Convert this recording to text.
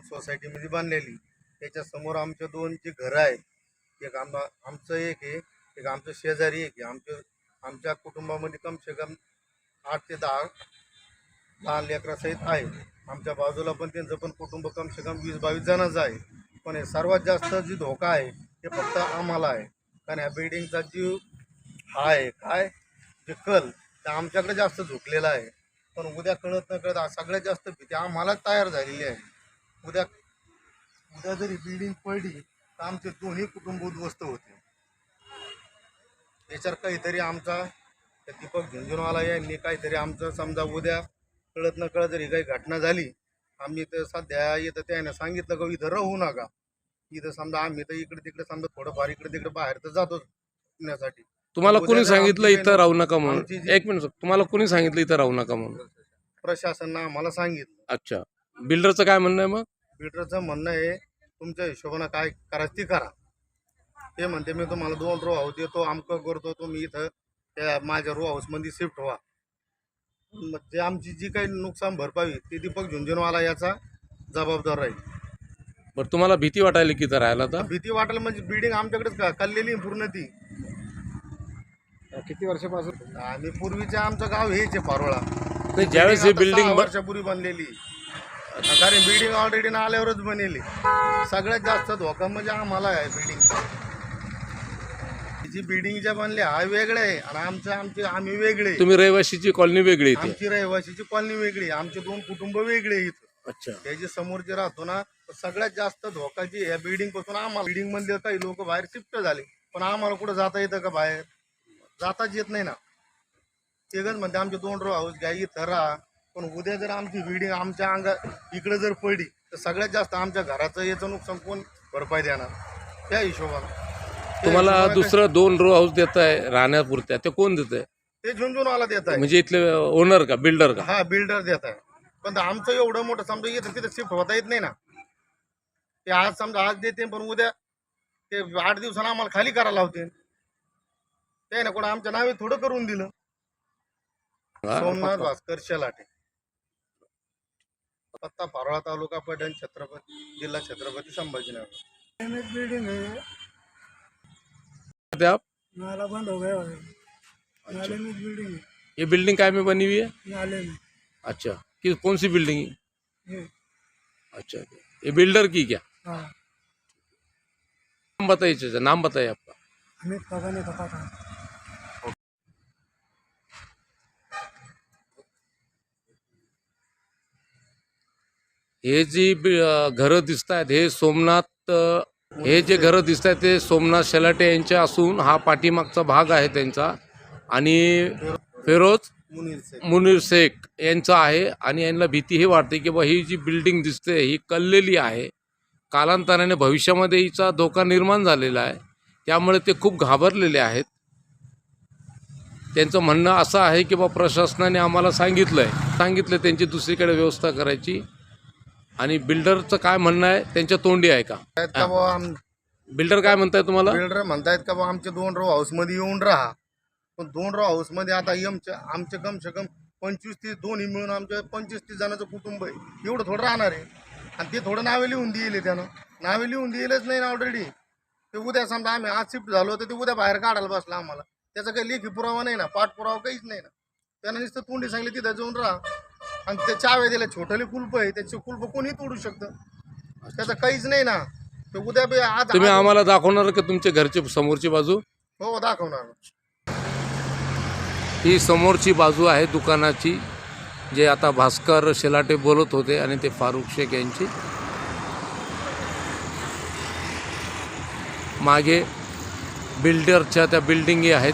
Society मध्ये बांधलेली. त्याच्यासमोर आमच्या दोन जे घर आहेत एक आमचं एक आहे एक आमचं शेजारी एक की आमच्या आमच्या कुटुंबामध्ये कम से कम आठ ते दहा लहान लेकरासहित आहे. आमच्या बाजूला पण त्यांचं पण कुटुंब कमसे कम वीस बावीस जणांचं आहे. पण हे सर्वात जास्त जी धोका आहे ते फक्त आम्हाला आहे. कारण ह्या बिल्डिंगचा जीव हा आहे. काय? जे कल ते आमच्याकडे जास्त झुकलेला आहे. पण उद्या कळत न कळत सगळ्यात जास्त भीती आम्हाला तयार झालेली आहे. उद्या उद्या जरी बिल्डिंग पडली तर आमचे दोन्ही कुटुंब उद्ध्वस्त होते याच्यावर काहीतरी आमचा. त्या दीपक झुंझुनवाला यांनी काहीतरी आमचं समजा उद्या कळत न कळत जरी काही घटना झाली आम्ही तर सध्या इथं त्याने सांगितलं का इथं राहू नका. इथं समजा आम्ही तर इकडे तिकडे समजा थोडंफार इकडे तिकडे बाहेर तर जातोच फिरण्यासाठी तुम्हाला कोणी सांगितलं इथं राहू नका म्हणून? एक मिनिट तुम्हाला कोणी सांगितलं इथं राहू नका म्हणून? प्रशासनानं आम्हाला सांगितलं. अच्छा. बिल्डरचं काय म्हणणं आहे मग? बिल्डरचं म्हणणं आहे तुमच्या हिशोबानं काय करायचं ते करा. ते म्हणते मी तुम्हाला दोन रो हाऊस देतो आमकं करतो तुम्ही इथं त्या माझ्या रो हाऊसमध्ये शिफ्ट व्हा. मग जे आमची जी काही नुकसान भरपावी ते दीपक झुंझुनवाला याचा जबाबदार राहील. बरं तुम्हाला भीती वाटायला की इथं राहायला तर भीती वाटेल म्हणजे बिल्डिंग आमच्याकडेच का आहे पूर्ण ती. किती वर्षापासून? आणि पूर्वीचे आमचं गाव हेच आहे पारोळा. नाही ज्यावेळेस ही आता बिल्डिंग सहा वर्षापूर्वी बनलेली. कारण बिल्डिंग ऑलरेडी नाल्यावरच बनेली. सगळ्यात जास्त धोका म्हणजे आम्हाला आहे बिल्डिंगचा जी बिल्डिंग ज्या बनल्या हा वेगळं आहे. आणि आमचं आमचे आम्ही वेगळे तुम्ही रहिवाशीची कॉलनी वेगळी इथे. आमची रहिवासीची कॉलनी वेगळी आमचे दोन कुटुंब वेगळे इथं. अच्छा. त्याचे समोर जे राहतो ना तर सगळ्यात जास्त धोका जी या बिल्डिंगपासून आम्हाला बिल्डिंग मधले काही लोक बाहेर शिफ्ट झाले. पण आम्हाला कुठं जाता येतं का बाहेर? जाताच येत नाही ना. तेच म्हणते आमचे दोन रो हाऊस घ्या इथं राहा. पण उद्या जर आमची बिल्डिंग आमच्या अंगा इकडे जर पडली तर सगळ्यात जास्त आमच्या घराचं याचं नुकसान कोण भरपाई देणार? त्या हिशोबानं. तुम्हाला दुसरं दोन रो हाऊस देत आहे राहण्यापुरत्या ते कोण देत आहे ते झुंझुनवाला देत आहे. म्हणजे इथले ओनर का बिल्डर का? हा बिल्डर देत आहे. पण आमचं एवढं मोठं समजा येतं तिथं शिफ्ट होता येत नाही ना. ते आज समजा आज देते पण उद्या ते आठ दिवसानं आम्हाला खाली करायला लावते ते ना कोण आमच्या नावे थोडं करून दिलं. हा? सोमनाथ भास्कर शेलाटे. पत्ता पारोळा तालुका पैठण छत्रपती जिल्हा छत्रपती संभाजीनगर. एम एच है त्या नाला बंद हो गया नाले में बिल्डिंग है। ये बिल्डिंग काय में बनी हुई है? नाले में। अच्छा कि कौन सी बिल्डिंग है? अच्छा ये बिल्डर की क्या? हाँ। नाम बताइए चाचा नाम बताइए आपका। अमित काका ने कहा था। हे जी घरं दिसत आहेत हे सोमनाथ हे जे घरं दिसत आहेत ते सोमनाथ शेलाटे यांचे असून हा पाठीमागचा भाग आहे त्यांचा. आणि फेरोज मुनीर शेख यांचा आहे आणि यांना भीती ही वाटते की बा ही जी बिल्डिंग दिसते ही कललेली आहे. कालांतराने भविष्यामध्ये हिचा धोका निर्माण झालेला आहे. त्यामुळे ते खूप घाबरलेले आहेत. त्यांचं म्हणणं असं आहे की बा प्रशासनाने आम्हाला सांगितलं आहे सांगितलं त्यांची दुसरीकडे व्यवस्था करायची. आणि बिल्डरचं काय म्हणणं आहे त्यांच्या तोंडी आहे का? आहेत का बुवा आम बिल्डर काय म्हणताय तुम्हाला? बिल्डर म्हणतायत का बा आमचे दोन रो हाऊसमध्ये येऊन राहा. पण दोन रो हाऊसमध्ये आता एमच्या आमचे कम से कम पंचवीस तीस दोन्ही मिळून आमच्या पंचवीस तीस जणांचं कुटुंब आहे. एवढं थोडं राहणार आहे. आणि ते थोडं नावे लिहून दिले त्यानं. नावे लिहून दिलेच नाही ना ऑलरेडी ते उद्या समजा आम्ही आज शिफ्ट झालो तर ते उद्या बाहेर काढायला बसला आम्हाला. त्याचा काही लेखी पुरावा नाही ना पाठपुरावा काहीच नाही ना. त्यानं नुसतं तोंडी सांगली तिथं जाऊन राहा. आणि ते चावे दिले. छोटले कुल्प आहे त्याचे कुल्प कोणी तोडू शकतं. त्याचं काहीच नाही ना. ते उद्या बी आज तुम्ही आज- आम्हाला दाखवणार का तुमच्या घरची समोरची बाजू? हो दाखवणार. ही समोरची बाजू आहे दुकानाची जे आता भास्कर शेलाटे बोलत होते आणि ते फारुख शेख यांची. मागे बिल्डरच्या त्या बिल्डिंगी आहेत.